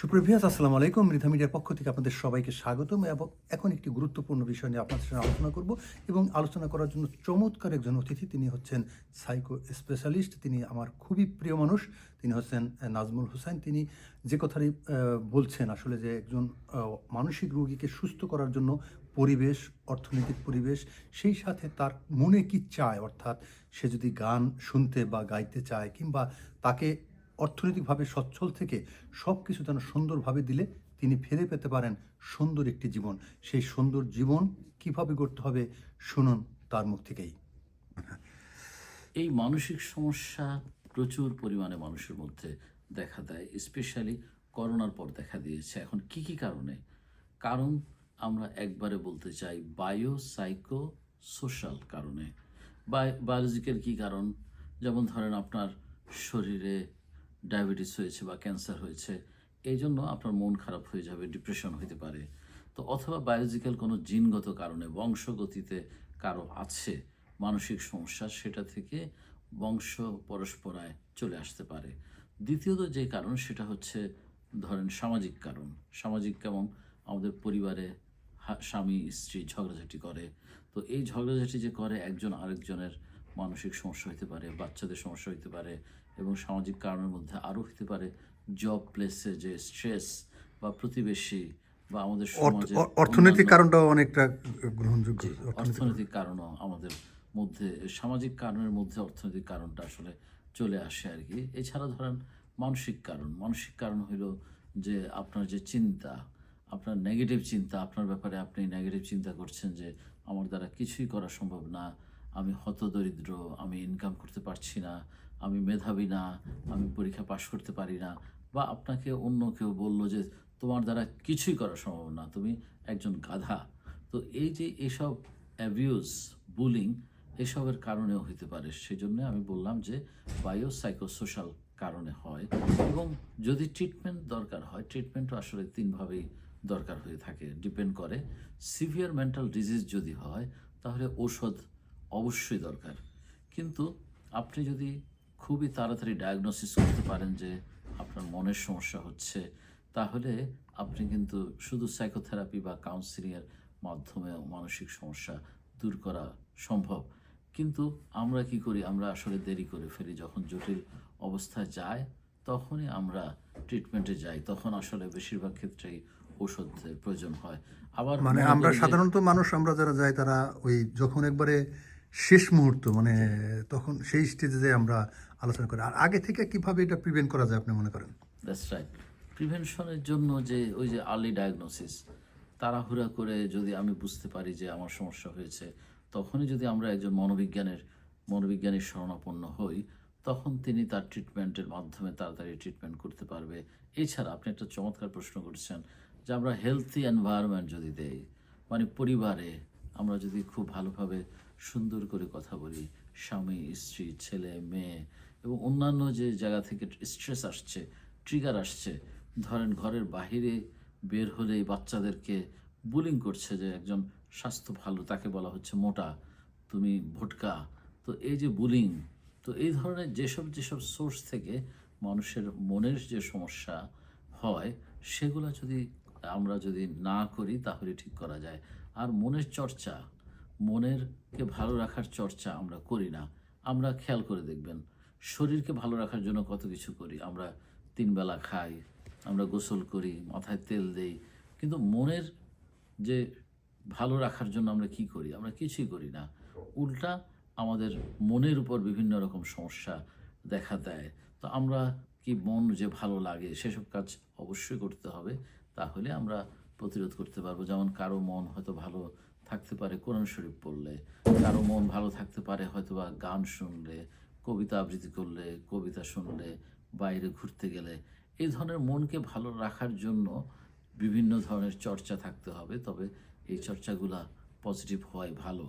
সুপ্রভিয়াস আসসালামু আলাইকুম। মৃধা মিডিয়ার পক্ষ থেকে আপনাদের সবাইকে স্বাগতম এবং এখন একটি গুরুত্বপূর্ণ বিষয় নিয়ে আপনাদের সঙ্গে আলোচনা করব এবং আলোচনা করার জন্য চমৎকার একজন অতিথি, তিনি হচ্ছেন সাইকো স্পেশালিস্ট, তিনি আমার খুবই প্রিয় মানুষ, তিনি হচ্ছেন নাজমুল হোসেন তিনি যে কথাটি বলছেন আসলে যে একজন মানসিক রোগীকে সুস্থ করার জন্য পরিবেশ, অর্থনৈতিক পরিবেশ, সেই সাথে তার মনে কি চায়, অর্থাৎ সে যদি গান শুনতে বা গাইতে চায় কিংবা তাকে অর্থনৈতিকভাবে সচ্ছল থেকে সব কিছু যেন সুন্দরভাবে দিলে তিনি ফিরে পেতে পারেন সুন্দর একটি জীবন। সেই সুন্দর জীবন কীভাবে গড়তে হবে শুনুন তার মুখ থেকেই। এই মানসিক সমস্যা প্রচুর পরিমাণে মানুষের মধ্যে দেখা দেয় স্পেশালি করোনার পর দেখা দিয়েছে। এখন কি কি কারণে? কারণ আমরা একবারে বলতে চাই বায়ো সাইকো সোশ্যাল কারণে বায়োলজিক্যাল কি কারণ? যেমন ধরেন আপনার শরীরে ডায়াবেটিস হয়েছে বা ক্যান্সার হয়েছে এই জন্য আপনার মন খারাপ হয়ে যাবে, ডিপ্রেশন হতে পারে। তো অথবা বায়োলজিক্যাল কোনো জিনগত কারণে বংশগতিতে কারও আছে, মানসিক সমস্যা, সেটা থেকে বংশ পরস্পরায় চলে আসতে পারে। দ্বিতীয়ত যে কারণ, সেটা হচ্ছে ধরেন সামাজিক কারণ। সামাজিক কেমন? আমাদের পরিবারে স্বামী, স্ত্রী ঝগড়াঝাটি করে। তো এই ঝগড়াঝাটি যে করে একজন আরেকজনের মানসিক সমস্যা হতে পারে বাচ্চাদের সমস্যা হতে পারে এবং সামাজিক কারণের মধ্যে আরও হতে পারে জব প্লেসে যে স্ট্রেস বা প্রতিবেশী বা আমাদের সমাজে অর্থনৈতিক কারণটাও অনেকটা গ্রহণযোগ্য অর্থনৈতিক কারণও আমাদের মধ্যে সামাজিক কারণের মধ্যে অর্থনৈতিক কারণটা আসলে চলে আসে আর কি। এছাড়া ধরেন মানসিক কারণ মানসিক কারণ হলো যে আপনার যে চিন্তা আপনার নেগেটিভ চিন্তা আপনার ব্যাপারে আপনি নেগেটিভ চিন্তা করছেন যে আমার দ্বারা কিছুই করা সম্ভব না আমি হতদরিদ্র, আমি ইনকাম করতে পারছি না, আমি মেধাবী না, আমি পরীক্ষা পাশ করতে পারি না। বা আপনাকে অন্য কেউ বলল যে, তোমার দ্বারা কিছুই করা সম্ভব না, তুমি একজন গাধা। তো এই যে এসব অ্যাবিউজ বুলিং এসবের কারণেও হতে পারে। সেই জন্য আমি বললাম যে বায়ো সাইকোসোশ্যাল কারণে হয় এবং যদি ট্রিটমেন্ট দরকার হয় ট্রিটমেন্টও আসলে তিনভাবেই দরকার হয়ে থাকে ডিপেন্ড করে। সিভিয়ার মেন্টাল ডিজিজ যদি হয়, তাহলে ঔষধ অবশ্যই দরকার। কিন্তু আপনি যদি খুবই তাড়াতাড়ি ডায়াগনোসিস করতে পারেন যে আপনার মনের সমস্যা হচ্ছে তাহলে আপনি কিন্তু শুধু সাইকোথেরাপি বা কাউন্সিলিংয়ের মাধ্যমে মানসিক সমস্যা দূর করা সম্ভব। কিন্তু আমরা কি করি? আমরা আসলে দেরি করে ফেলি। যখন জটিল অবস্থায় যায় তখনই আমরা ট্রিটমেন্টে যাই। তখন আসলে বেশিরভাগ ক্ষেত্রেই ওষুধের প্রয়োজন হয়। আবার মানে আমরা সাধারণত মানুষ আমরা যারা যাই তারা ওই যখন একবারে শেষ মুহূর্ত মানে তখন সেই স্টেজে যে আমরা আলোচনা করি। আর আগে থেকে কীভাবে এটা প্রিভেন্ট করা যায় আপনি মনে করেন? রাইট প্রিভেনশনের জন্য যে, ওই যে আর্লি ডায়াগনোসিস তাড়াহুড়া করে যদি আমি বুঝতে পারি যে আমার সমস্যা হয়েছে, তখনই যদি আমরা একজন মনোবিজ্ঞানের মনোবিজ্ঞানীর শরণাপন্ন হই, তখন তিনি তার ট্রিটমেন্টের মাধ্যমে তাড়াতাড়ি ট্রিটমেন্ট করতে পারবে। এছাড়া আপনি একটা চমৎকার প্রশ্ন করেছেন যে আমরা হেলথি এনভায়রনমেন্ট যদি দেই মানে পরিবারে আমরা যদি খুব ভালোভাবে সুন্দর করে কথা বলি। স্বামী, স্ত্রী, ছেলে, মেয়ে এবং অন্যান্য যে জায়গা থেকে স্ট্রেস আসছে ট্রিগার আসছে, ধরেন ঘরের বাহিরে বের হলেই বাচ্চাদেরকে বুলিং করছে যে একজন স্বাস্থ্য ভালো, তাকে বলা হচ্ছে মোটা, তুমি ভোটকা। তো এই যে বুলিং তো এই ধরনের যেসব যেসব সোর্স থেকে মানুষের মনের যে সমস্যা হয়, সেগুলো যদি আমরা যদি না করি, তাহলে ঠিক করা যায়। আর মনের চর্চা মনেরকে ভালো রাখার চর্চা আমরা করি না। আমরা খেয়াল করে দেখবেন, শরীরকে ভালো রাখার জন্য কত কিছু করি। আমরা তিনবেলা খাই, আমরা গোসল করি, মাথায় তেল দেই। কিন্তু মনের যে ভালো রাখার জন্য আমরা কি করি? আমরা কিছুই করি না। উল্টা আমাদের মনের উপর বিভিন্ন রকম সমস্যা দেখা দেয়। তো আমরা কি মন যে ভালো লাগে, সেসব কাজ অবশ্যই করতে হবে। তাহলে আমরা প্রতিরোধ করতে পারব। যেমন কারও মন হয়তো ভালো থাকতে পারে কোরআন শরীফ পড়লে, কারও মন ভালো থাকতে পারে হয়তো বা গান শুনলে, কবিতা আবৃত্তি করলে, কবিতা শুনলে, বাইরে ঘুরতে গেলে। এই ধরনের মনকে ভালো রাখার জন্য বিভিন্ন ধরনের চর্চা থাকতে হবে। তবে এই চর্চাগুলা পজিটিভ হয় ভালো।